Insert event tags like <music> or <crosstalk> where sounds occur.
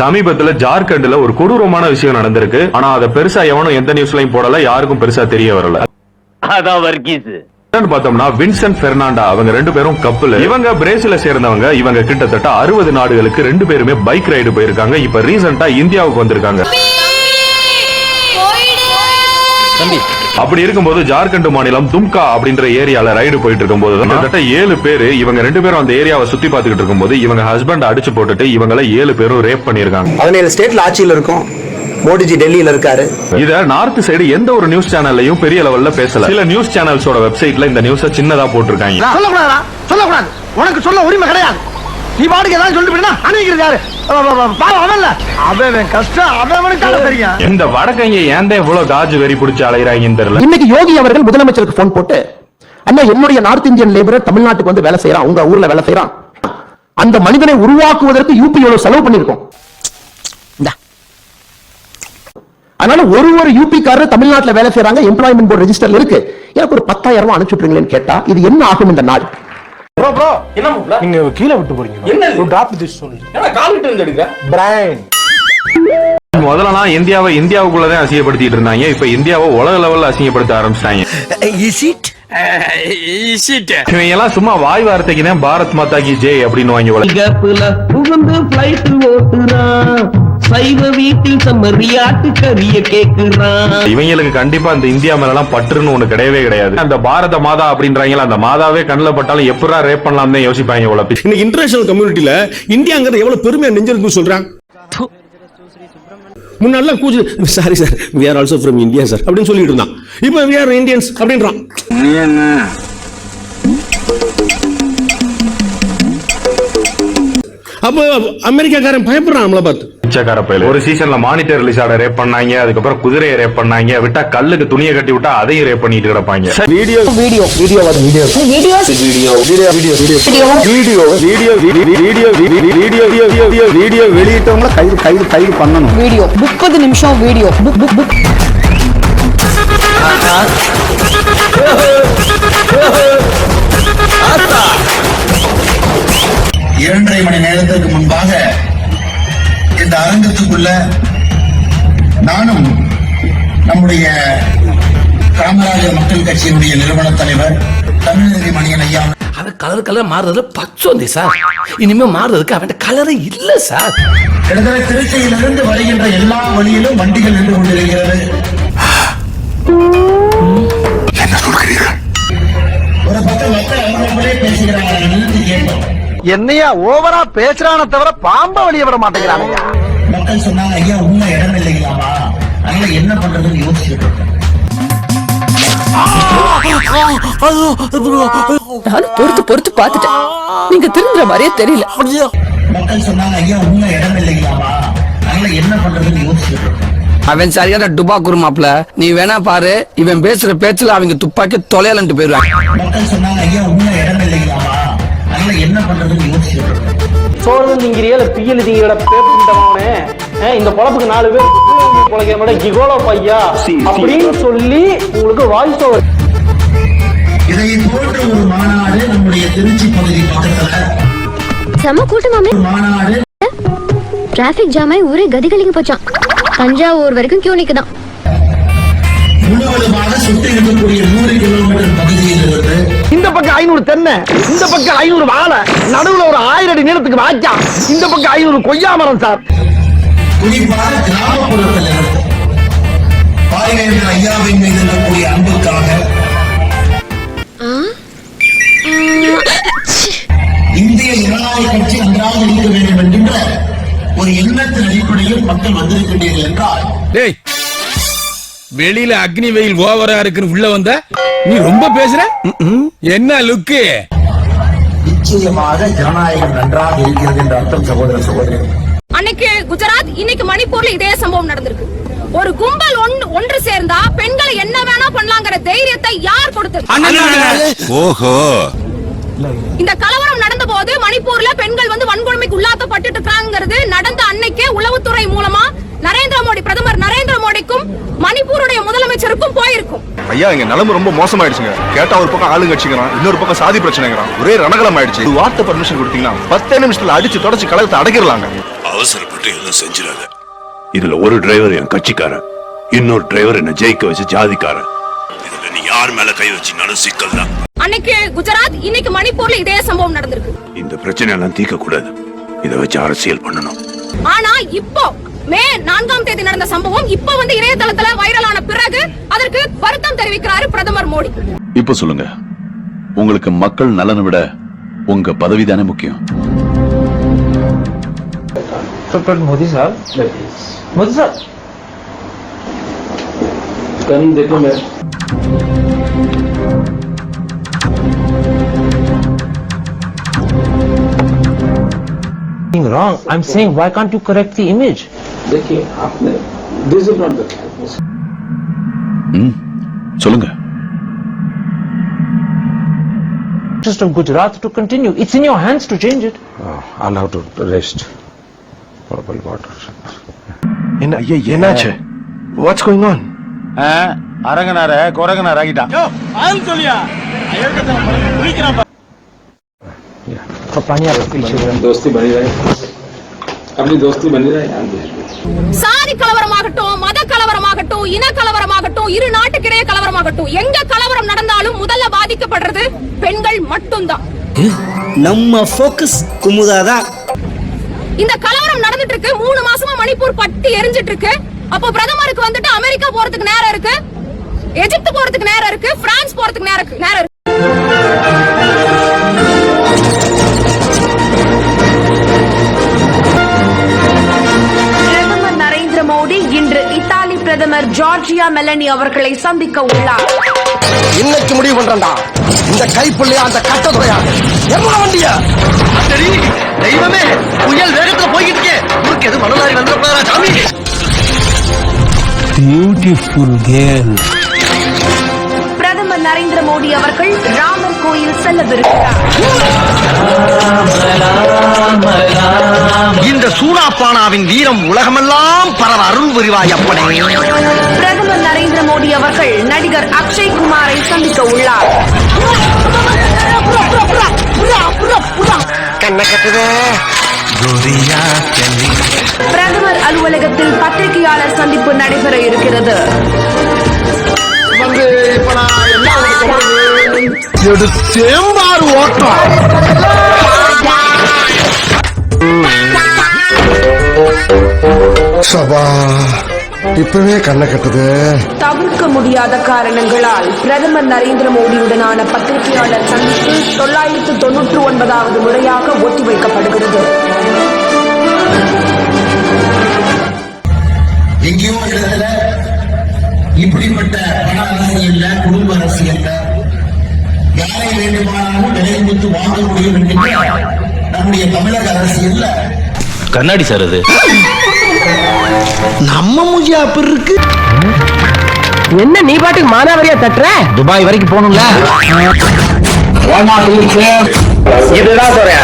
சமீபத்துல ஜார்க்கண்ட்ல ஒரு கொடூரமான விஷயம் நடந்திருக்கு. ஆனா அத பெருசா எவனும் எந்த நியூஸ்லயும் போடல யாருக்கும் பெருசா தெரிய வரல. அதான் பார்த்தோம்னா வின்சென்ட் பெர்னாண்டா அவங்க ரெண்டு பேரும் கப்பல். இவங்க பிரேசில சேர்ந்தவங்க இவங்க கிட்டத்தட்ட அறுபது நாடுகளுக்கு ரெண்டு பேருமே பைக் ரைடு போயிருக்காங்க. இப்ப ரீசெண்டா இந்தியாவுக்கு வந்திருக்காங்க. அப்படி இருக்கும்போது ஜார்க்கண்ட் மாநிலம் தும்கா அப்படின்ற ஏரியால ரைடு போயிட்டு இருக்கும்போது கிட்டத்தட்ட ஏழு பேரு இவங்க ரெண்டு பேரும் அந்த ஏரியாவை சுத்தி பார்த்துக்கிட்டு இருக்கும்போது இவங்க ஹஸ்பண்ட் அடிச்சு போட்டுட்டு இவங்கள ஏழு பேரும் ரேப் பண்ணிருக்காங்க பதினேழு ஸ்டேட்ல ஆட்சியில் இருக்கும். மோடிஜி டெல்லியில இருக்காரு. இத நார்த் சைடு எந்த ஒரு நியூஸ் சேனல்லையும் பெரிய லெவல்ல பேசல. சில நியூஸ் சேனல்ஸோட வெப்சைட்ல இந்த நியூஸ சின்னதா போட்டிருக்காங்க. சொல்லக்கூடாதா சொல்லக்கூடாது. உனக்கு சொல்ல உரிமை கிடையாது. நீ பாட்டுக்கு ஏதாவது சொல்லிட்டு அணுகிறது யாரு? அவன்ல அவன் கஷ்டம் அவனுக்கு தெரியும். இந்த வடக்கைங்க ஏன் இவ்வளவு காஜு வெறி பிடிச்சு அலைகிறாங்கன்னு தெரியல இன்னைக்கு யோகி அவர்கள் முதலமைச்சருக்கு போன் போட்டு அண்ணா என்னுடைய நார்த் இந்தியன் லேபரர் தமிழ்நாட்டுக்கு வந்து வேலை செய்யறான் உங்க ஊர்ல வேலை செய்யறான் அந்த மனிதனை உருவாக்குவதற்கு யூபி எவ்வளவு செலவு பண்ணிருக்கோம் இந்தா. அதனால ஒரு ஒரு யூபி காரர் தமிழ்நாட்டுல வேலை செய்யறாங்க எம்ப்ளாய்மெண்ட் போர்டு ரெஜிஸ்டர்ல இருக்கு. எனக்கு ஒரு பத்தாயிரம் ரூபாய் அனுப்பிச்சுட்றீங்களேன்னு கேட்டா இது என்ன ஆகும் இந்த நாள்? ப்ரோ ப்ரோ என்ன மாப்ள நீங்க கீழே விட்டு போறீங்க என்ன டிராப் திஸ் சொல்லி என்ன கால் விட்டு வந்து எடுக்க பிரைன் முதல்ல இந்தியாவை இந்தியாவுக்குள்ளதான் அசிங்கப்படுத்திட்டு இருந்தாங்க. இப்ப இந்தியாவை உலக லெவல்ல அசிங்கப்படுத்த ஆரம்பிச்சிட்டாங்க. இவங்க எல்லாம் சும்மா வாய் வார்த்தைக்கு தான் பாரத் மாதா கி ஜெய் அப்படின்னு வாங்கி புகுந்து பிளைட் ஓட்டுறான். சைவ வீட்டில் செம்மறியாட்டு கறிய கேக்குறான். இவங்களுக்கு கண்டிப்பா அந்த இந்தியா மேல எல்லாம் பற்றுன்னு ஒண்ணு கிடையவே கிடையாது. அந்த பாரத மாதா அப்படின்றாங்களா அந்த மாதாவே கண்ணுல பட்டாலும் எப்படா ரேப் பண்ணலாம் தான் யோசிப்பாங்க உழப்பி இன்னைக்கு இன்டர்நேஷனல் கம்யூனிட்டில இந்தியாங்கிறது எவ்வளவு பெருமையா நெஞ்சிருக்கு சொல்றாங்க. முன்னாடிலாம் கூச்சு sorry sir we are also from India sir அப்படின்னு சொல்லிட்டு இருந்தான். இப்போ வி ஆர் இந்தியன்ஸ் அப்படின்றான். அப்போ அமெரிக்காக்காரன் பயப்படுறான் நம்மளை பார்த்து. பிச்சைக்கார பயல ஒரு சீசன்ல மானிட்டர் ரிலீஸ் ஆட ரேப் பண்ணாங்க அதுக்கப்புறம் குதிரையை ரேப் பண்ணாங்க விட்டா கல்லுக்கு துணியை கட்டி விட்டா அதையும் ரேப் பண்ணிட்டு கிடப்பாங்க. Video video video video video video video video video video video video video வெளியிட்டவங்கள கைது கைது கைது பண்ணணும். வீடியோ முப்பது நிமிஷம் வீடியோ புக் புக் புக் இரண்டரை மணி இந்த அரங்கத்துக்குள்ள நானும் நம்முடைய காமராஜர் மக்கள் கட்சியினுடைய நிறுவன தலைவர் தமிழக மணியன் ஐயா. அவன் கலர் கலர் மாறுறதுல பச்சோந்தி சார் இனிமே மாறுறதுக்கு அவன் கலரே இல்ல சார் கிட்டத்தட்ட திருச்சியிலிருந்து வருகின்ற எல்லா வழியிலும் வண்டிகள் நின்று கொண்டிருக்கிறது. ஒரு பக்கம் மக்கள் அவங்களே பேசுகிறாங்க என்னையா ஓவரா பேசுறான தவிர பாம்ப வெளிய விட மாட்டேங்கிறாங்க மக்கள் சொன்னாங்க ஐயா உள்ள இடம் இல்லைங்களாமா அதனால என்ன பண்றதுன்னு யோசிச்சுட்டு இருக்கோம் நானும் பொறுத்து பொறுத்து நீங்க திருந்துற மாதிரியே தெரியல. மக்கள் சொன்னாங்க ஐயா உள்ள இடம் இல்லைங்களாமா அதனால என்ன பண்றதுன்னு யோசிச்சுட்டு இருக்கோம் அவன் சரியான டுபா குருமாப்ல நீ வேணா பாரு இவன் பேசுற பேச்சுல அவங்க துப்பாக்கி தொலையலன்ட்டு போயிருவாங்க. மக்கள் சொன்னாங்க ஐயா உள்ள இடம் இல்லைங்களாமா அதனால என்ன பண்றதுன்னு யோசிச்சுட்டு சோறு திங்கிறியா இல்ல பியல் திங்கிற பேப்புட்டவனே இந்த பொழப்புக்கு நாலு பேர் <laughs> பொழைக்கிற மாதிரி கிகோலோ பையா? அப்படின்னு சொல்லி உங்களுக்கு வாய்ஸ் ஓவர் இதை போன்ற ஒரு மாநாடு நம்முடைய திருச்சி பகுதி பக்கத்துல. செம கூட்டமாமே மாநாடு. டிராபிக் ஜாம் ஆகி ஊரே கதி கலிங்க போச்சான் தஞ்சாவூர் வரைக்கும் கியூ நிக்குதான் முழுவதுமாக சுற்றி இருக்கக்கூடிய நூறு கிலோமீட்டர் பகுதியில் இருந்து இந்த பக்கம் ஐநூறு தென்னை இந்த பக்கம் ஐநூறு வாழை நடுவுல ஒரு ஆயிரம் அடி நீளத்துக்கு வாய்க்கா. இந்த பக்கம் ஐநூறு கொய்யா மரம் சார். குறிப்பாக கிராமப்புறத்தில் பாரிவேந்தர் ஐயாவின் மீது வெளியில அக்னி வெயில் ஓவரா இருக்குன்னு உள்ள வந்த நீ ரொம்ப பேசுற? என்ன லுக்கு? நிச்சயமாக ஜனநாயகம் நன்றாக இருக்கிறது என்ற அர்த்தம் சகோதர சகோதரி. அன்னைக்கு குஜராத் இன்னைக்கு மணிப்பூர்ல இதே சம்பவம் நடந்திருக்கு. ஒரு கும்பல் ஒன்று ஒன்று சேர்ந்தா பெண்களை என்ன வேணா பண்ணலாங்கிற தைரியத்தை யார் கொடுத்தது? ஓஹோ. இந்த கலவரம் நடந்த போது மணிப்பூர்ல பெண்கள் வந்து வன்கொடுமைக்கு உள்ளாக்கப்பட்டு இருக்காங்கிறது நடந்த அன்னைக்கே உளவுத்துறை மூலமா நரேந்திர மோடி பிரதமர் நரேந்திர மோடிக்கும் மணிப்பூருடைய முதலமைச்சருக்கும் போயிருக்கும். ஐயா இங்க நிலைமை ரொம்ப மோசமாயிடுச்சுங்க. கேட்டா ஒரு பக்கம் ஆளுங்கட்சிங்கிறான் இன்னொரு பக்கம் சாதி பிரச்சனைங்கிறான். ஒரே ரணகலம் ஆயிடுச்சு ஒரு வார்த்தை பர்மிஷன் கொடுத்தீங்கன்னா பத்தே நிமிஷத்துல அடிச்சு தொடச்சு கலகத்தை அடக்கிடலாங்க. அவசரப்படு மட்டும் எதுவும் செஞ்சிடாத. இதுல ஒரு டிரைவர் என் கட்சிக்காரன். இன்னொரு டிரைவர் என்ன ஜெயிக்க வச்சு ஜாதிக்காரன். இதுல நீ யார் மேல கை வச்சினாலும் சிக்கல் தான் அன்னைக்கு குஜராத் இன்னைக்கு மணிப்பூர்ல இதே சம்பவம் நடந்திருக்கு இந்த பிரச்சனை எல்லாம் தீர்க்க கூடாது இதை வச்சு அரசியல் பண்ணணும் ஆனா இப்போ மே நான்காம் தேதி நடந்த சம்பவம் இப்போ வந்து இணையதளத்துல வைரலான பிறகு அதற்கு வருத்தம் தெரிவிக்கிறாரு பிரதமர் மோடி இப்ப சொல்லுங்க உங்களுக்கு மக்கள் நலனை விட உங்க பதவி தானே முக்கியம் मोदी साहब मोदी साहब கண் देखो मैं wrong. I'm saying, why can't you correct the image? देखिए आपने दिस इज नॉट द சொல்லுங்க Interest of Gujarat to continue. It's in your hands to change it. I'll have to rest for a while water. என்ன ஐயா என்னாச்சு what's going on அரங்கனார குரங்கனார் ஆகிட்டான் કપાણિયા વકીલ છે દોસ્તી બની રહે આપણી દોસ્તી બની சாதி கலவரமாகட்டும் மத கலவரமாகட்டும் இன கலவரமாகட்டும் இரு நாட்டுக்கிடையே கலவரமாகட்டும் எங்க கலவரம் நடந்தாலும் முதல்ல பாதிக்கப்படுறது பெண்கள் மட்டும்தான். நம்ம போக்கஸ் குமுதா தான் இந்த கலவரம் நடந்துட்டு இருக்கு மூணு மாசமா மணிப்பூர் பட்டி எரிஞ்சிட்டு இருக்கு அப்போ பிரதமருக்கு வந்துட்டு அமெரிக்கா போறதுக்கு நேரம் இருக்கு எகிப்து போறதுக்கு நேரம் இருக்கு பிரான்ஸ் போறதுக்கு நேரம் நேரம் பிரதமர் ஜார்ஜியா மெலனி அவர்களை சந்திக்க உள்ளார். இன்னைக்கு முடிவு பண்றா இந்த கைப்புள்ளையா அந்த கட்டத்துறையா எவ்வளவு வண்டிய? தெய்வமே புயல் வேகத்துல போய்கிட்டு இருக்கே. உனக்கு எது மனதாரி வந்துடக்கூடாதா சாமி? பிரதமர் நரேந்திர மோடி அவர்கள் ராமர் கோயில் செல்லவிருக்கிறார். இந்த சூனாப்பானாவின் வீரம் உலகமெல்லாம் பரவ புரிவாய் அப்பனே பிரதமர் நரேந்திர மோடி அவர்கள் நடிகர் அக்ஷய் குமாரை சந்திக்க உள்ளார். பிரதமர் அலுவலகத்தில் பத்திரிகையாளர் சந்திப்பு நடைபெற இருக்கிறது. ஓட்டம் சபா. இப்பவே கண்ண கட்டுது. தவிர்க்க முடியாத காரணங்களால் பிரதமர் நரேந்திர மோடியுடனான பத்திரிகையாளர் சந்திப்பு தொள்ளாயிரத்து தொன்னூற்று ஒன்பதாவது முறையாக ஒத்திவைக்கப்படுகிறது எங்கேயோ இடத்துல இப்படிப்பட்ட பண அரசியல்ல குடும்ப அரசியல்ல யாரை வேண்டுமானாலும் விலை கொடுத்து வாங்க முடியும் என்கின்ற நம்முடைய தமிழக அரசியல்ல கண்ணாடி சார் அது. நம்ம மூஞ்சி அப்படி இருக்கு. என்ன நீ பாட்டுக்கு மானாவரியா தட்டுற? துபாய் வரைக்கும் போகணும்ல. இதுதான் சொல்றேன்